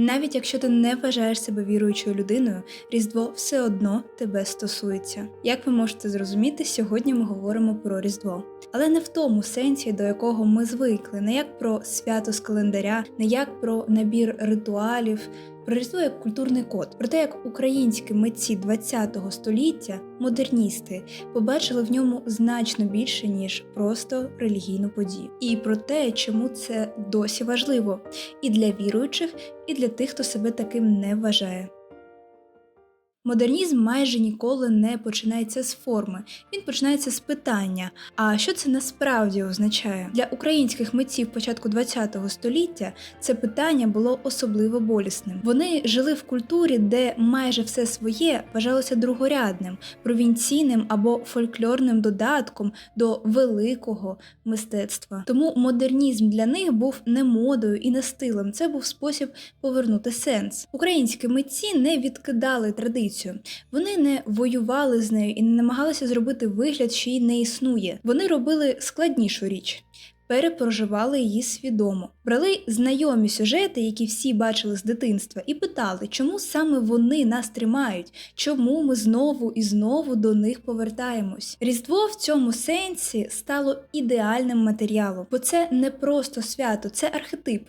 Навіть якщо ти не вважаєш себе віруючою людиною, Різдво все одно тебе стосується. Як ви можете зрозуміти, сьогодні ми говоримо про Різдво. Але не в тому сенсі, до якого ми звикли, не як про свято з календаря, не як про набір ритуалів, про Різдво як культурний код, про те, як українські митці ХХ століття, модерністи, побачили в ньому значно більше, ніж просто релігійну подію. І про те, чому це досі важливо і для віруючих, і для тих, хто себе таким не вважає. Модернізм майже ніколи не починається з форми, він починається з питання: а що це насправді означає? Для українських митців початку ХХ століття це питання було особливо болісним. Вони жили в культурі, де майже все своє вважалося другорядним, провінційним або фольклорним додатком до великого мистецтва. Тому модернізм для них був не модою і не стилем. Це був спосіб повернути сенс. Українські митці не відкидали традицію. Вони не воювали з нею і не намагалися зробити вигляд, що її не існує. Вони робили складнішу річ. Перепроживали її свідомо, брали знайомі сюжети, які всі бачили з дитинства, і питали, чому саме вони нас тримають, чому ми знову і знову до них повертаємось. Різдво в цьому сенсі стало ідеальним матеріалом, бо це не просто свято, це архетип.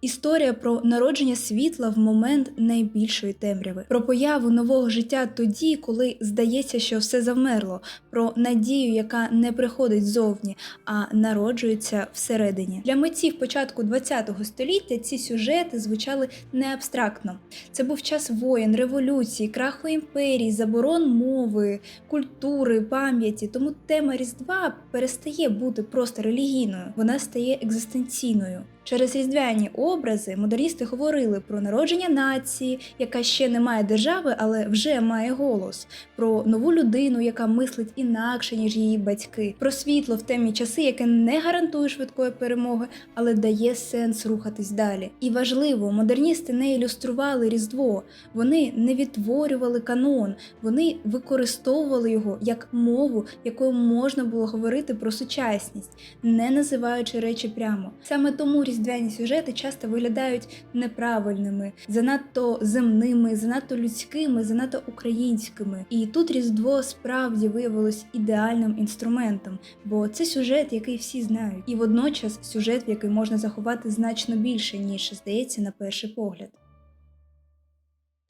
Історія про народження світла в момент найбільшої темряви, про появу нового життя тоді, коли здається, що все завмерло, про надію, яка не приходить ззовні, а народжується всередині. Для митців початку ХХ століття ці сюжети звучали не абстрактно. Це був час воєн, революції, краху імперії, заборон мови, культури, пам'яті. Тому тема Різдва перестає бути просто релігійною, вона стає екзистенційною. Через різдвяні образи модерністи говорили про народження нації, яка ще не має держави, але вже має голос, про нову людину, яка мислить інакше, ніж її батьки, про світло в темні часи, яке не гарантує швидкої перемоги, але дає сенс рухатись далі. І важливо, модерністи не ілюстрували Різдво, вони не відтворювали канон, вони використовували його як мову, якою можна було говорити про сучасність, не називаючи речі прямо. Саме тому різдвяні сюжети часто виглядають неправильними, занадто земними, занадто людськими, занадто українськими. І тут Різдво справді виявилось ідеальним інструментом, бо це сюжет, який всі знають, і водночас сюжет, в який можна заховати значно більше, ніж здається на перший погляд.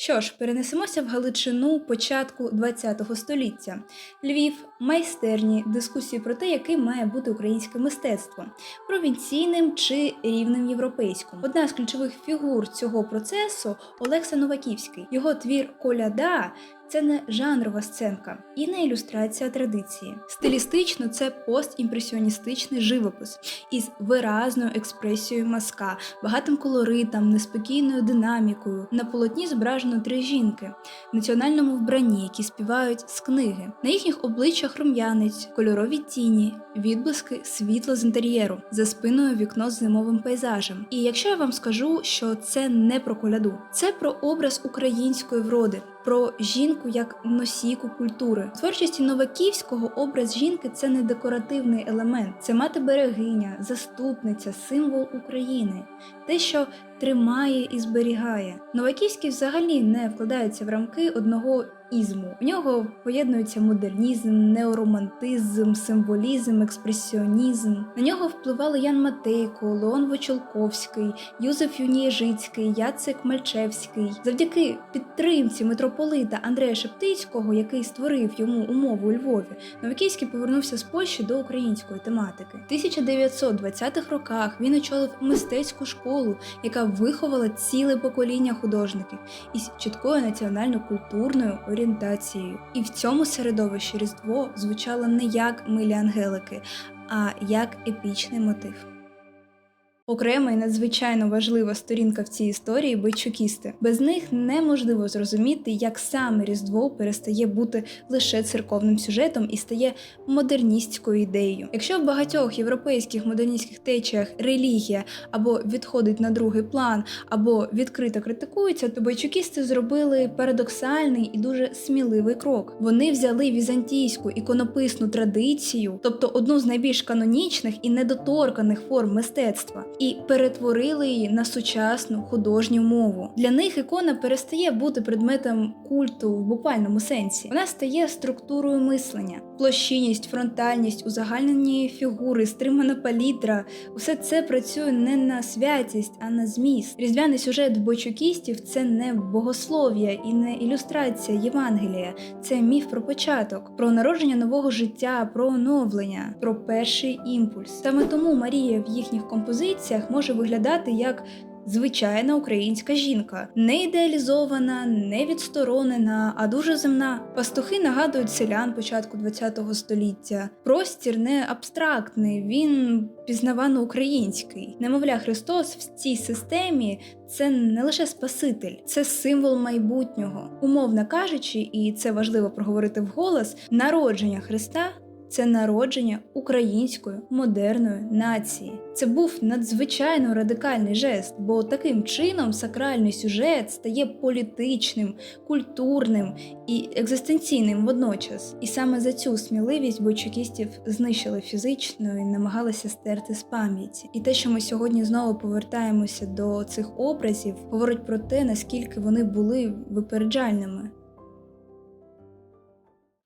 Що ж, перенесемося в Галичину початку ХХ століття. Львів, майстерні, дискусії про те, яким має бути українське мистецтво провінційним чи рівним європейським. Одна з ключових фігур цього процесу Олекса Новаківський. Його твір Коляда. Це не жанрова сценка і не ілюстрація традиції. Стилістично це постімпресіоністичний живопис із виразною експресією маска, багатим колоритом, неспокійною динамікою. На полотні зображено три жінки в національному вбранні, які співають з книги. На їхніх обличчях рум'янець, кольорові тіні, відблиски світла з інтер'єру, за спиною вікно з зимовим пейзажем. І якщо я вам скажу, що це не про коляду, це про образ української вроди про жінку як носійку культури. В творчості Новаківського образ жінки це не декоративний елемент, це мати берегиня, заступниця, символ України, те, що тримає і зберігає. Новаківський взагалі не вкладається в рамки одного ізму. В нього поєднується модернізм, неоромантизм, символізм, експресіонізм. На нього впливали Ян Матейко, Леон Вочолковський, Юзеф Юнієжицький, Яцек Мальчевський. Завдяки підтримці митрополита Андрея Шептицького, який створив йому умови у Львові, Новаківський повернувся з Польщі до української тематики. В 1920-х роках він очолив мистецьку школу, яка виховала ціле покоління художників із чіткою національно-культурною орієнтацією. І в цьому середовищі Різдво звучало не як милі ангелики, а як епічний мотив. Окрема і надзвичайно важлива сторінка в цій історії бойчукісти. Без них неможливо зрозуміти, як саме Різдво перестає бути лише церковним сюжетом і стає модерністською ідеєю. Якщо в багатьох європейських модерністських течіях релігія або відходить на другий план, або відкрито критикується, то бойчукісти зробили парадоксальний і дуже сміливий крок. Вони взяли візантійську іконописну традицію, тобто одну з найбільш канонічних і недоторканих форм мистецтва і перетворили її на сучасну художню мову. Для них ікона перестає бути предметом культу в буквальному сенсі. Вона стає структурою мислення, площинність, фронтальність, узагальнені фігури, стримана палітра. Усе це працює не на святість, а на зміст. Різдвяний сюжет бойчукістів це не богослов'я і не ілюстрація Євангелія, це міф про початок, про народження нового життя, про оновлення, про перший імпульс. Саме тому Марія в їхніх композиціях може виглядати як звичайна українська жінка, не ідеалізована, не відсторонена, а дуже земна. Пастухи нагадують селян початку ХХ століття. Простір не абстрактний, він пізнавано український. Немовля Христос в цій системі це не лише Спаситель, це символ майбутнього. Умовно кажучи, і це важливо проговорити вголос, народження Христа це народження української модерної нації. Це був надзвичайно радикальний жест, бо таким чином сакральний сюжет стає політичним, культурним і екзистенційним водночас. І саме за цю сміливість бойчукістів знищили фізично і намагалися стерти з пам'яті. І те, що ми сьогодні знову повертаємося до цих образів, говорить про те, наскільки вони були випереджальними.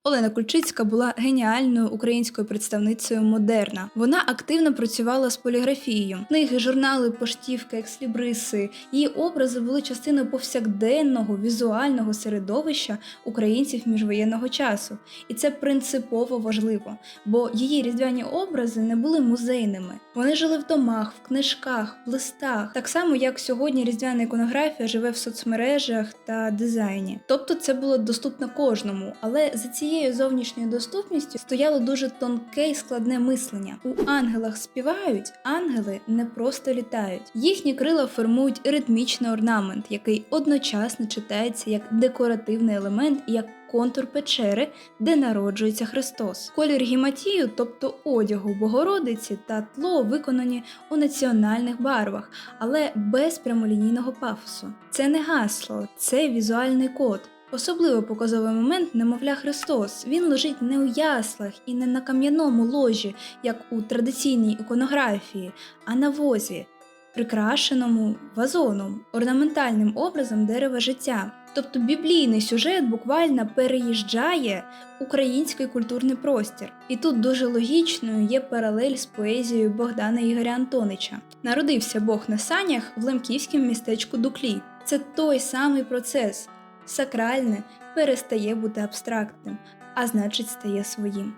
Олена Кульчицька була геніальною українською представницею модерна. Вона активно працювала з поліграфією. Книги, журнали, поштівки, екслібриси. Її образи були частиною повсякденного візуального середовища українців міжвоєнного часу. І це принципово важливо, бо її різдвяні образи не були музейними. Вони жили в домах, в книжках, в листах, так само як сьогодні різдвяна іконографія живе в соцмережах та дизайні. Тобто це було доступно кожному, але за цією зовнішньою доступністю стояло дуже тонке і складне мислення. У ангелах співають, ангели не просто літають. Їхні крила формують ритмічний орнамент, який одночасно читається як декоративний елемент і як контур печери, де народжується Христос. Колір гіматію, тобто одягу Богородиці та тло виконані у національних барвах, але без прямолінійного пафосу. Це не гасло, це візуальний код. Особливо показовий момент немовля Христос. Він лежить не у яслах і не на кам'яному ложі, як у традиційній іконографії, а на возі, прикрашеному вазоном, орнаментальним образом дерева життя. Тобто біблійний сюжет буквально переїжджає український культурний простір. І тут дуже логічною є паралель з поезією Богдана Ігоря Антонича. Народився Бог на санях в лемківському містечку Дуклі. Це той самий процес. Сакральне перестає бути абстрактним, а значить стає своїм.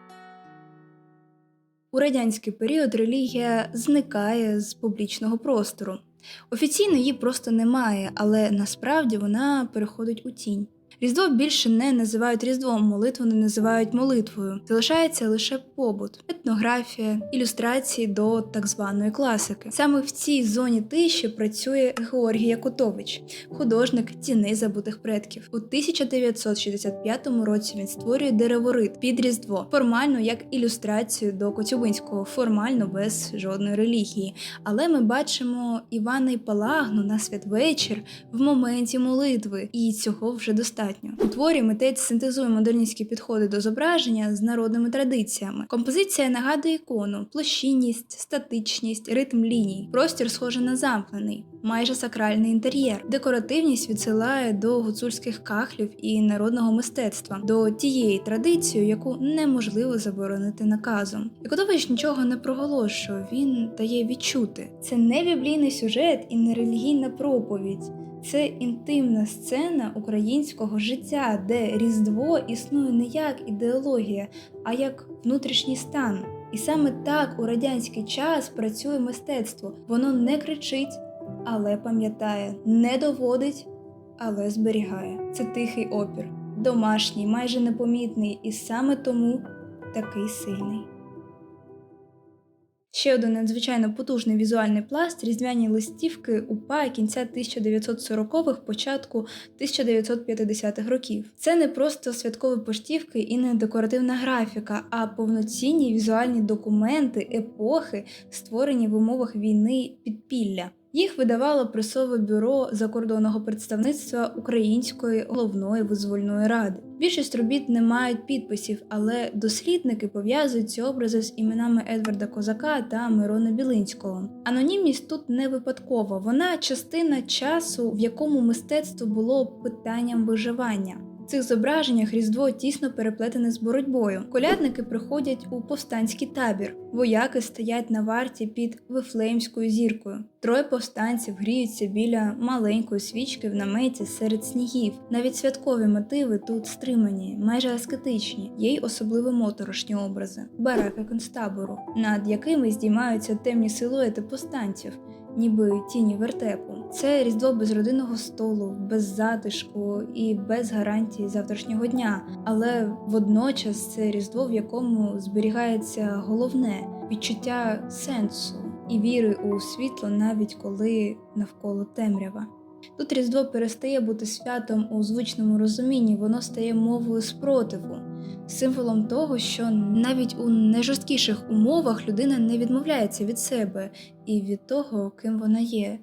У радянський період релігія зникає з публічного простору. Офіційно її просто немає, але насправді вона переходить у тінь. Різдво більше не називають різдвом, молитву не називають молитвою. Залишається лише побут, етнографія, ілюстрації до так званої класики. Саме в цій зоні тиші працює Георгій Якутович, художник тіней забутих предків. У 1965 році він створює дереворит під різдво, формально як ілюстрацію до Коцюбинського, формально без жодної релігії. Але ми бачимо Івана і Палагну на святвечір в моменті молитви, і цього вже достатньо. У творі митець синтезує модерністські підходи до зображення з народними традиціями. Композиція нагадує ікону, площинність, статичність, ритм ліній. Простір схожий на замкнений, майже сакральний інтер'єр. Декоративність відсилає до гуцульських кахлів і народного мистецтва, до тієї традиції, яку неможливо заборонити наказом. Якодович нічого не проголошує, він дає відчути. Це не біблійний сюжет і не релігійна проповідь. Це інтимна сцена українського життя, де Різдво існує не як ідеологія, а як внутрішній стан. І саме так у радянський час працює мистецтво. Воно не кричить, але пам'ятає, не доводить, але зберігає. Це тихий опір, домашній, майже непомітний, і саме тому такий сильний. Ще один надзвичайно потужний візуальний пласт різдвяні листівки УПА кінця 1940-х, початку 1950-х років. Це не просто святкові поштівки і не декоративна графіка, а повноцінні візуальні документи епохи, створені в умовах війни підпілля. Їх видавало пресове бюро закордонного представництва Української головної визвольної ради. Більшість робіт не мають підписів, але дослідники пов'язують ці образи з іменами Едварда Козака та Мирона Білинського. Анонімність тут не випадкова, вона частина часу, в якому мистецтво було питанням виживання. Цих зображеннях Різдво тісно переплетене з боротьбою. Колядники приходять у повстанський табір. Вояки стоять на варті під вифлеємською зіркою. Троє повстанців гріються біля маленької свічки в наметі серед снігів. Навіть святкові мотиви тут стримані, майже аскетичні, є й особливо моторошні образи, бараки концтабору, над якими здіймаються темні силуети повстанців ніби тіні вертепу. Це різдво без родинного столу, без затишку і без гарантії завтрашнього дня. Але водночас це різдво, в якому зберігається головне відчуття сенсу і віри у світло, навіть коли навколо темрява. Тут Різдво перестає бути святом у звичному розумінні, воно стає мовою спротиву, символом того, що навіть у найжорсткіших умовах людина не відмовляється від себе і від того, ким вона є.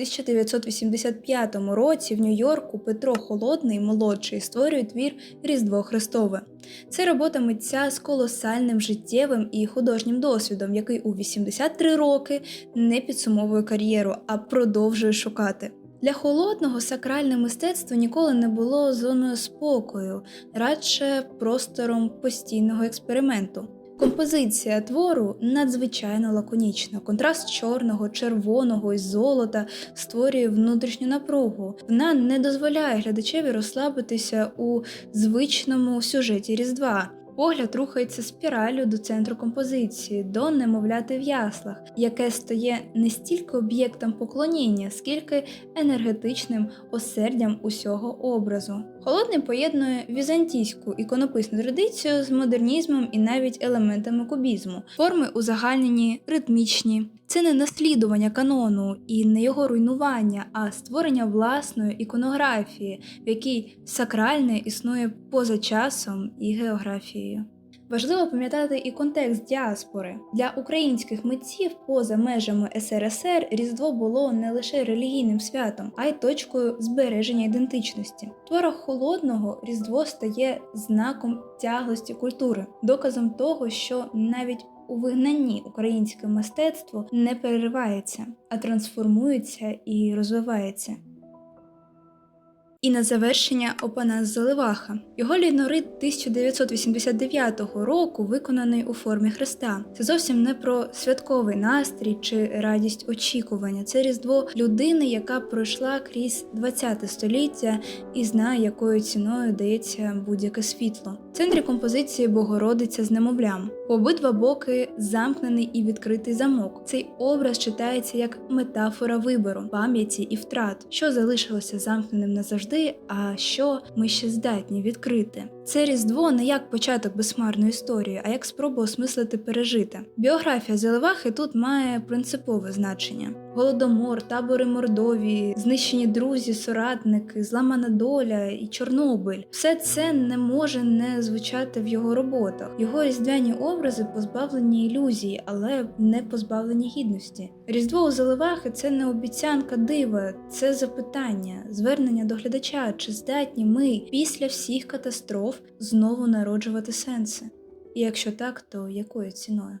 1985 році в Нью-Йорку Петро Холодний молодший створює твір Різдво Христове. Це робота митця з колосальним життєвим і художнім досвідом, який у 83 роки не підсумовує кар'єру, а продовжує шукати. Для холодного сакральне мистецтво ніколи не було зоною спокою, радше простором постійного експерименту. Композиція твору надзвичайно лаконічна. Контраст чорного, червоного і золота створює внутрішню напругу. Вона не дозволяє глядачеві розслабитися у звичному сюжеті Різдва. Погляд рухається спіраллю до центру композиції, до немовляти в яслах, яке стає не стільки об'єктом поклоніння, скільки енергетичним осердям усього образу. Холодний поєднує візантійську іконописну традицію з модернізмом і навіть елементами кубізму, форми узагальнені, ритмічні. Це не наслідування канону і не його руйнування, а створення власної іконографії, в якій сакральне існує поза часом і географією. Важливо пам'ятати і контекст діаспори для українських митців поза межами СРСР Різдво було не лише релігійним святом, а й точкою збереження ідентичності. В творах холодного Різдво стає знаком тяглості культури, доказом того, що навіть у вигнанні українське мистецтво не переривається, а трансформується і розвивається. І на завершення Опанас Заливаха. Його лінорит 1989 року виконаний у формі Христа. Це зовсім не про святковий настрій чи радість очікування. Це різдво людини, яка пройшла крізь 20 століття і знає, якою ціною дається будь-яке світло. В центрі композиції Богородиця з немовлям. Обидва боки замкнений і відкритий замок. Цей образ читається як метафора вибору, пам'яті і втрат, що залишилося замкненим назавжди, а що ми ще здатні відкрити. Це різдво не як початок безсмарної історії, а як спроба осмислити пережите. Біографія Заливахи тут має принципове значення. Голодомор, табори Мордовії, знищені друзі, соратники, зламана доля і Чорнобиль все це не може не звучати в його роботах. Його різдвяні образи позбавлені ілюзії, але не позбавлені гідності. Різдво у Заливахи це не обіцянка дива, це запитання, звернення до глядача, чи здатні ми після всіх катастроф знову народжувати сенси. І якщо так, то якою ціною?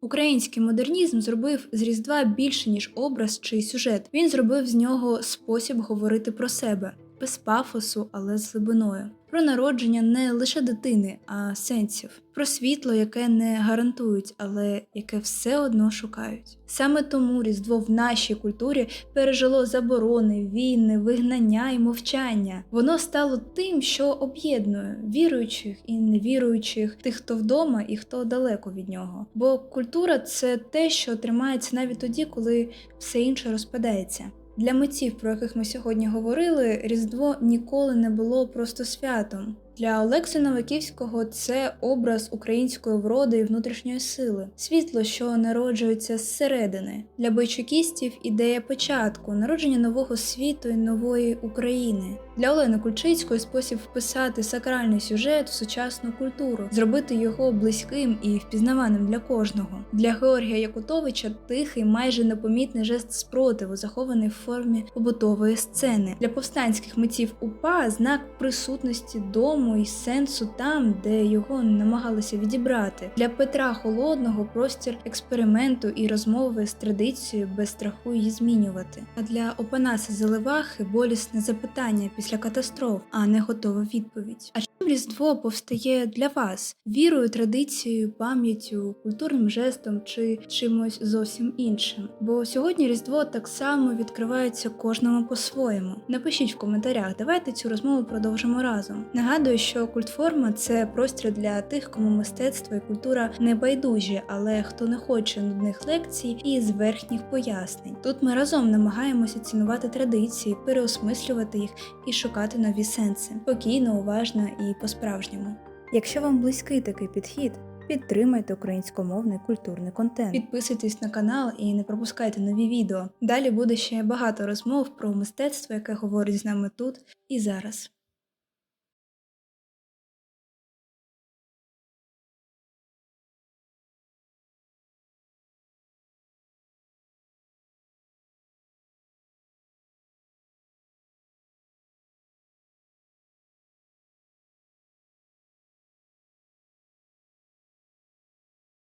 Український модернізм зробив з Різдва більше, ніж образ чи сюжет. Він зробив з нього спосіб говорити про себе без пафосу, але з глибиною про народження не лише дитини, а сенсів, про світло, яке не гарантують, але яке все одно шукають. Саме тому Різдво в нашій культурі пережило заборони, війни, вигнання і мовчання. Воно стало тим, що об'єднує віруючих і невіруючих, тих, хто вдома і хто далеко від нього. Бо культура це те, що тримається навіть тоді, коли все інше розпадається. Для митців, про яких ми сьогодні говорили, Різдво ніколи не було просто святом. Для Олекси Новаківського це образ української вроди і внутрішньої сили, світло, що народжується зсередини. Для бойчукістів ідея початку, народження нового світу і нової України. Для Олени Кульчицької спосіб вписати сакральний сюжет в сучасну культуру, зробити його близьким і впізнаваним для кожного. Для Георгія Якутовича тихий, майже непомітний жест спротиву, захований в формі побутової сцени. Для повстанських митців УПА знак присутності дому і сенсу там, де його намагалися відібрати. Для Петра Холодного простір експерименту і розмови з традицією без страху її змінювати. А для Опанаса Заливахи болісне запитання після катастроф, а не готова відповідь. А чим Різдво повстає для вас вірою, традицією, пам'яттю, культурним жестом чи чимось зовсім іншим? Бо сьогодні Різдво так само відкривається кожному по-своєму. Напишіть в коментарях, давайте цю розмову продовжимо разом. Нагадую, що культформа це простір для тих, кому мистецтво і культура не байдужі, але хто не хоче нудних лекцій і зверхніх пояснень. Тут ми разом намагаємося цінувати традиції, переосмислювати їх і шукати нові сенси спокійно, уважно і по-справжньому. Якщо вам близький такий підхід, підтримайте українськомовний культурний контент. Підписуйтесь на канал і не пропускайте нові відео. Далі буде ще багато розмов про мистецтво, яке говорить з нами тут і зараз.